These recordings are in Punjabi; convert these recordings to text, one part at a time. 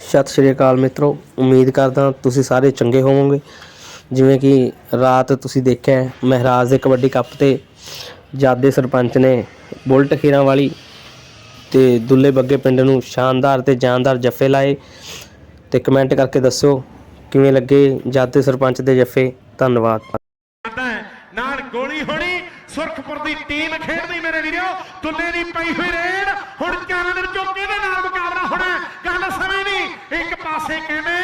ਸਤਿ ਸ਼੍ਰੀ ਅਕਾਲ ਮਿੱਤਰੋ, ਉਮੀਦ ਕਰਦਾ ਤੁਸੀਂ ਸਾਰੇ ਚੰਗੇ ਹੋਵੋਗੇ। ਜਿਵੇਂ ਕਿ ਰਾਤ ਤੁਸੀਂ ਦੇਖਿਆ ਮਹਿਰਾਜ ਦੇ ਕਬੱਡੀ ਕੱਪ ਤੇ ਜਾਦੇ ਸਰਪੰਚ ਨੇ ਬੁਲਟ ਖੀਰਾਂ ਵਾਲੀ ਤੇ ਦੁੱਲੇ ਬੱਗੇ ਪਿੰਡ ਨੂੰ ਸ਼ਾਨਦਾਰ ਤੇ ਜਾਨਦਾਰ ਜੱਫੇ ਲਾਏ। ਤੇ ਕਮੈਂਟ ਕਰਕੇ ਦੱਸਿਓ ਕਿਵੇਂ ਲੱਗੇ? ਜਾਦੇ ਸਰਪੰਚ ਦੇ ਜੱਫੇ, ਧੰਨਵਾਦ। ਨਾਲ ਗੋਲੀ ਹੋਣੀ, ਸੁਰਖਪੁਰ ਦੀ ਟੀਮ ਖੇਡਦੀ ਮੇਰੇ ਵੀਰੋ ਦੁੱਲੇ ਦੀ ਪਈ ਹੋਈ ਰੇਡ, ਹੁਣ ਚਾਨਣ ਚੋਂ ਕਿਹਦੇ ਨਾਲ ਮੁਕਾਬਲਾ ਹੋਣਾ ਗੱਲ ਸਮਝ ਨਹੀਂ ਇੱਕ ਪਾਸੇ ਕਹਿੰਦੇ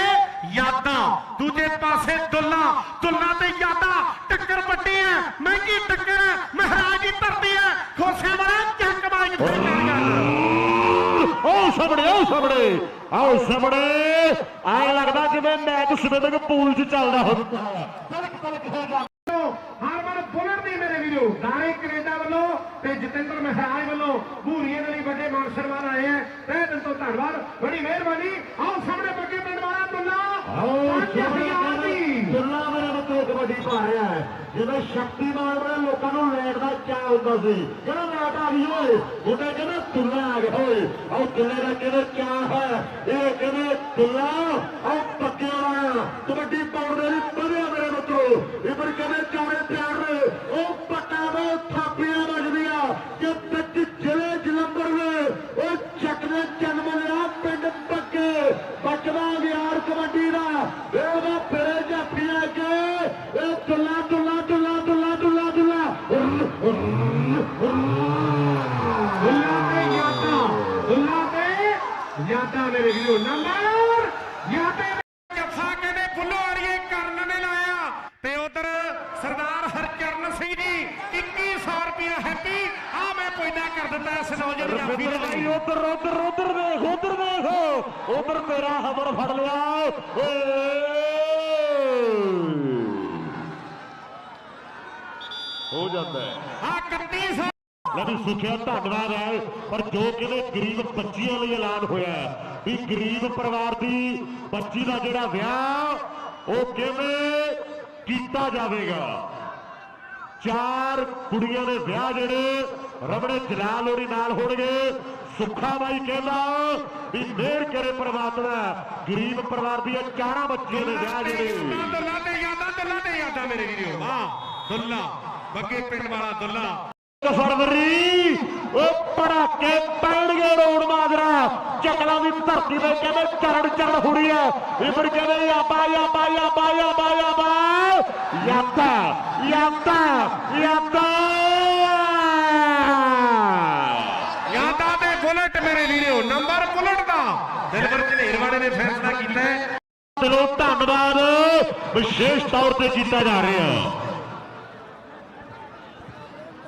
ਯਾਦਾਂ, ਦੂਜੇ ਪਾਸੇ ਦੁੱਲਾ ਦੁੱਲਾ ਤੇ ਯਾਦਾਂ, ਟੱਕਰ ਵੱਡੀ ਹੈ, ਮਹਿੰਗੀ ਟੱਕਰ ਹੈ, ਮਹਾਰਾਜ ਦੀ ਧਰਤੀ ਹੈ ਖੋਸਿਆਂ ਵਾਲਾ ਚੱਕ ਮਾਰ ਕੇ ਆਓ ਸਾਹਮਣੇ ਆਓ ਸਾਹਮਣੇ। ਆਓ ਸਾਹਮਣੇ। ਐ ਲੱਗਦਾ ਜਿਵੇਂ ਮੈਚ ਸਵਿਮਿੰਗ ਪੂਲ 'ਚ ਚੱਲਦਾ ਹੋਵੇ। ਹਰਮਨ ਬੁਲਟ ਦੀ ਮੇਰੇ ਵੀਰੋ ਦਾਣੇ ਕੈਨੇਡਾ ਵੱਲੋਂ ਤੇ ਜਤਿੰਦਰ ਮਹਿਰਾਜ ਵੱਲੋਂ ਭੂਰੀਏ ਦੇ ਲਈ ਵੱਡੇ ਮਾਨ ਸਨਮਾਨ ਆਏ ਹੈ ਤਹਿ ਦਿਲ ਤੋਂ ਧੰਨਵਾਦ। ਬੜੀ ਮਿਹਰਬਾਨੀ। ਆਓ ਸਾਹਮਣੇ ਬੱਗੇ ਪਿੰਡ ਵਾਲਾ ਦੁੱਲਾ ਆਓ ਪੰਜ ਹਜ਼ਾਰ ਦੀ ਦੁੱਲਾ ਮੇਰੇ ਮੱਥੇ ਕਬੱਡੀ ਪਾ ਰਿਹਾ ਹੈ। ਜਿਵੇਂ ਸ਼ਕਤੀਮਾਨ ਵਾਲੇ ਲੋਕਾਂ ਨੂੰ ਲੈਟ ਦਾ ਚਾਹ ਹੁੰਦਾ ਸੀ। ਜਿਹੜਾ ਲੈਟ ਆ ਗਈ ਓਏ। ਉਹਦੇ ਕਹਿੰਦੇ ਦੁੱਲਾ ਆ ਗਿਆ ਓਏ। ਆਓ ਦੁੱਲੇ ਦਾ ਕਹਿੰਦੇ ਚਾਹ ਹੈ? ਇਹ ਕਹਿੰਦੇ ਤੁੱਲਾ ਆਓ ਪੱਕੇ ਵਾਲਾ। ਕਬੱਡੀ ਪਾਉਣ ਦੇ ਲਈ ਵਧਿਆ ਮੇਰੇ ਮਿੱਤਰੋ ਇਹ ਪਰ ਕਹਿੰਦੇ ਚਾਰੇ ਪਿਆਰ ਨੇ ਉਹ ਪੱਟਾ ਦੇ ਥਾਪੀਆਂ ਵੱਜਦੀਆਂ ਕਿ ਵਿੱਚ ਜ਼ਿਲ੍ਹੇ ਜਲੰਧਰ ਦੇ ਉਹ ਚੱਕ ਦੇ ਜਨਮ ਲਿਆ ਪਿੰਡ ਪੱਕੇ ਬਚਦਾ ਵਿਆਰ ਕਬੱਡੀ ਦਾ ਇਹਦਾ ਫਿਰੇ ਜਾਫੀਆਂ ਕੇ ਇਹ ਦੁੱਲਾ ਦੁੱਲਾ ਦੁੱਲਾ ਦੁੱਲਾ ਦੁੱਲਾ ਦੁੱਲਾ ਤੇ ਯਾਦਾਂ ਦੁੱਲਾ ਤੇ ਯਾਦਾਂ ਮੇਰੇ ਵੀਰੋ ਨੰਬਰ ਯਾਦਾਂ ਜੱਫਾ ਕਹਿੰਦੇ ਬੁੱਲੋ ਆੜੀਏ ਕਰਨ ਨੇ ਲਾਇਆ ਤੇ ਉਧਰ ਸਰਦਾਰ ਹਰਚਰਨ ਸਿੰਘ ਜੀ 2100 ਰੁਪਿਆ ਹੈਪੀ ਆ ਮੈਂ ਪੈਦਾ ਕਰ ਦਿੱਤਾ ਇਸ ਨੌਜਵਾਨ ਜਾਫੀ ਦੇ ਲਈ ਉਧਰ ਉਧਰ ਉਧਰ ਵੇਖ ਉਧਰ ਵੇਖ ਉਧਰ ਤੇਰਾ ਹਮਰ ਫੜ ਲਿਆ ਓਏ ਹੋ ਜਾਂਦਾ ਹੈ। ਆ 3100 ਲੜੀ ਸੁਖਿਆ ਧੰਨਵਾਦ ਹੈ ਪਰ ਜੋ ਕਿਤੇ ਗਰੀਬ ਬੱਚੀਆਂ ਲਈ ਐਲਾਨ ਹੋਇਆ ਹੈ ਵੀ ਗਰੀਬ ਪਰਿਵਾਰ ਦੀ ਬੱਚੀ ਦਾ ਜਿਹੜਾ ਵਿਆਹ ਉਹ ਕਿਵੇਂ ਕੀਤਾ ਜਾਵੇਗਾ? ਚਾਰ ਕੁੜੀਆਂ ਦੇ ਵਿਆਹ ਜਿਹੜੇ ਰਬੜੇ ਜਲਾਲ ਹੋਰੀ ਨਾਲ ਹੋਣਗੇ ਸੁੱਖਾ ਬਾਈ ਕਹਿੰਦਾ ਵੀ ਮਿਹਰ ਕਰੇ ਪ੍ਰਮਾਤਮਾ ਗਰੀਬ ਪਰਿਵਾਰ ਦੀਆਂ ਚਾਰਾਂ ਬੱਚੀਆਂ ਦੇ ਵਿਆਹ ਜਿਹੜੇ। ਦੁੱਲਾ ਤੇ ਯਾਦਾਂ ਦੁੱਲਾ ਤੇ ਯਾਦਾਂ ਮੇਰੇ ਵੀਰੋ। ਵਾਹ ਦੁੱਲਾ ਬੱਗੇ ਪਿੰਡ ਵਾਲਾ ਦੁੱਲਾ। ਫਰਵਰੀ ਉਹ ਪੜਾਕੇ ਪੈਣਗੇ ਰੋਡ ਮਾਜਰਾ। ਚੱਕਲਾਂ ਦੀ ਧਰਤੀ ਤੇ ਕਹਿੰਦੇ ਚੜ ਚੜ ਹੁੜੀ ਐ। ਇਬਰ ਕਹਿੰਦੇ ਯਾਬਾ ਯਾਬਾ ਯਾਬਾ ਯਾਬਾ ਯਾਬਾ ਯਾਤਾ ਯਾਤਾ ਯਾਤਾ। ਯਾਦਾਂ ਤੇ ਬੁਲਟ ਮੇਰੇ ਵੀਰੋ ਨੰਬਰ ਬੁਲਟ ਦਾ। ਦਿਲਬਰ ਝਨੇਰ ਵਾਲੇ ਨੇ ਫੈਸਲਾ ਕੀਤਾ ਹੈ। ਦਿਲੋਂ ਧੰਨਵਾਦ। ਵਿਸ਼ੇਸ਼ ਤੌਰ ਤੇ ਕੀਤਾ ਜਾ ਰਿਹਾ।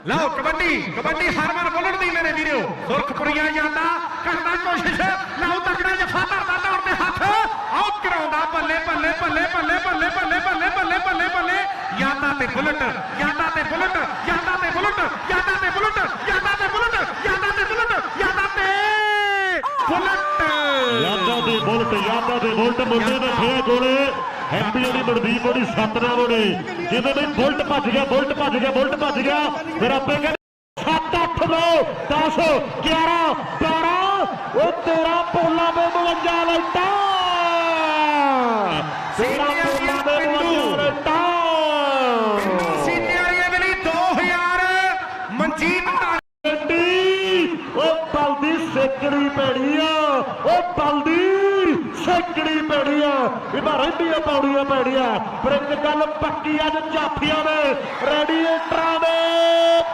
ਲਓ ਕਬੱਡੀ ਕਬੱਡੀ ਹਰਮਨ ਬੁਲਟ ਦੀ ਮੇਰੇ ਵੀਰੋ। ਸੁਰਖਪੁਰੀਆ ਜਾਂਦਾ ਕਰਦਾ ਕੋਸ਼ਿਸ਼, ਲਓ ਤਕੜਾ ਜਫਾ ਧਰਦਾ ਦੌੜ ਤੇ ਹੱਥ। ਆਉ ਕਰਾਉਂਦਾ ਬੱਲੇ ਬੱਲੇ ਬੱਲੇ ਬੱਲੇ ਬੱਲੇ ਬੱਲੇ ਬੱਲੇ ਬੱਲੇ ਬੱਲੇ ਬੱਲੇ ਯਾਦਾਂ ਤੇ ਬੁਲਟ, ਯਾਦਾਂ ਤੇ ਬੁਲਟ ਜਾਂਦਾ ਤੇ ਬੁਲਟ, ਯਾਦਾਂ ਤੇ ਬੁਲਟ ਜਾਂਦਾ ਤੇ ਬੁਲਟ, ਯਾਦਾਂ ਤੇ ਬੁਲਟ, ਯਾਦਾਂ ਤੇ ਬੁਲਟ। ਯਾਦਾਂ ਦੇ ਬੁਲਟ, ਯਾਦਾਂ ਦੇ ਬੁਲਟ, ਮੁੰਡੇ ਦੇ ਫੇਰ ਗੋਲੇ ਹੈਪੀ ਦੀ ਮਨਦੀਪ ਉਹਦੀ ਸੱਤ ਨਾ ਬੋਲੇ ਜਿਵੇਂ ਵੀ ਬੁਲਟ ਭੱਜ ਗਿਆ ਬੁਲਟ ਭੱਜ ਗਿਆ ਬੁਲਟ ਭੱਜ ਗਿਆ। ਫਿਰ ਆਪੇ ਕਹਿੰਦੇ 7 8 9 10 11 12 ਉਹ ਤੇਰਾ ਪੋਲਾ ਦੇ 52 ਲੈਟਾ ਤੇਰਾ ਪੋਲਾ ਦੇ 52 ਲੈਟਾ ਸੀਨੇ ਵਾਲੀ ਅਗਲੀ 2000 ਮਨਜੀਤ ਗੱਡੀ ਉਹ ਬਲਦੀ ਸੇਕੜੀ ਪੈਣੀ ਆ। ਉਹ ਬਲਦੀ ਸੇਕੜੀ ਪੈਣੀ ਆ। ਇਹਦਾ ਰਹਿੰਦੀਆਂ ਪੌੜੀਆਂ ਪੈਣੀਆਂ। ਪਰ ਇੱਕ ਗੱਲ ਪੱਕੀ ਅੱਜ ਜਾਫੀਆਂ ਨੇ ਰੇਡੀਏਟਰਾਂ ਦੇ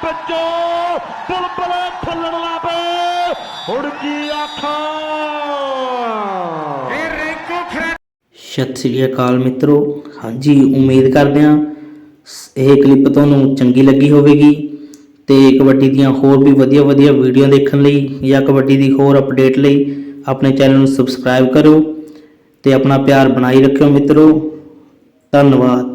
ਵਿੱਚੋਂ ਬੁਲਬੁਲੇ ਫੁੱਲਣ ਲੱਪੇ ਹੁਣ ਕੀ ਆਖਾਂ? ਇਹ ਰੈਂਕੋ ਖਰੇ ਸਤਿ ਸ੍ਰੀ ਅਕਾਲ ਮਿੱਤਰੋ। ਹਾਂਜੀ ਉਮੀਦ ਕਰਦੇ ਹਾਂ ਇਹ ਕਲਿੱਪ ਤੁਹਾਨੂੰ ਚੰਗੀ ਲੱਗੀ ਹੋਵੇਗੀ ਤੇ ਕਬੱਡੀ ਦੀਆਂ ਹੋਰ ਵੀ ਵਧੀਆ ਵਧੀਆ ਵੀਡੀਓ ਦੇਖਣ ਲਈ ਜਾਂ ਕਬੱਡੀ ਦੀ ਹੋਰ ਅਪਡੇਟ ਲਈ ਆਪਣੇ ਚੈਨਲ ਨੂੰ ਸਬਸਕ੍ਰਾਈਬ ਕਰੋ ਤੇ ਆਪਣਾ ਪਿਆਰ ਬਣਾਈ ਰੱਖਿਓ ਮਿੱਤਰੋ ਧੰਨਵਾਦ।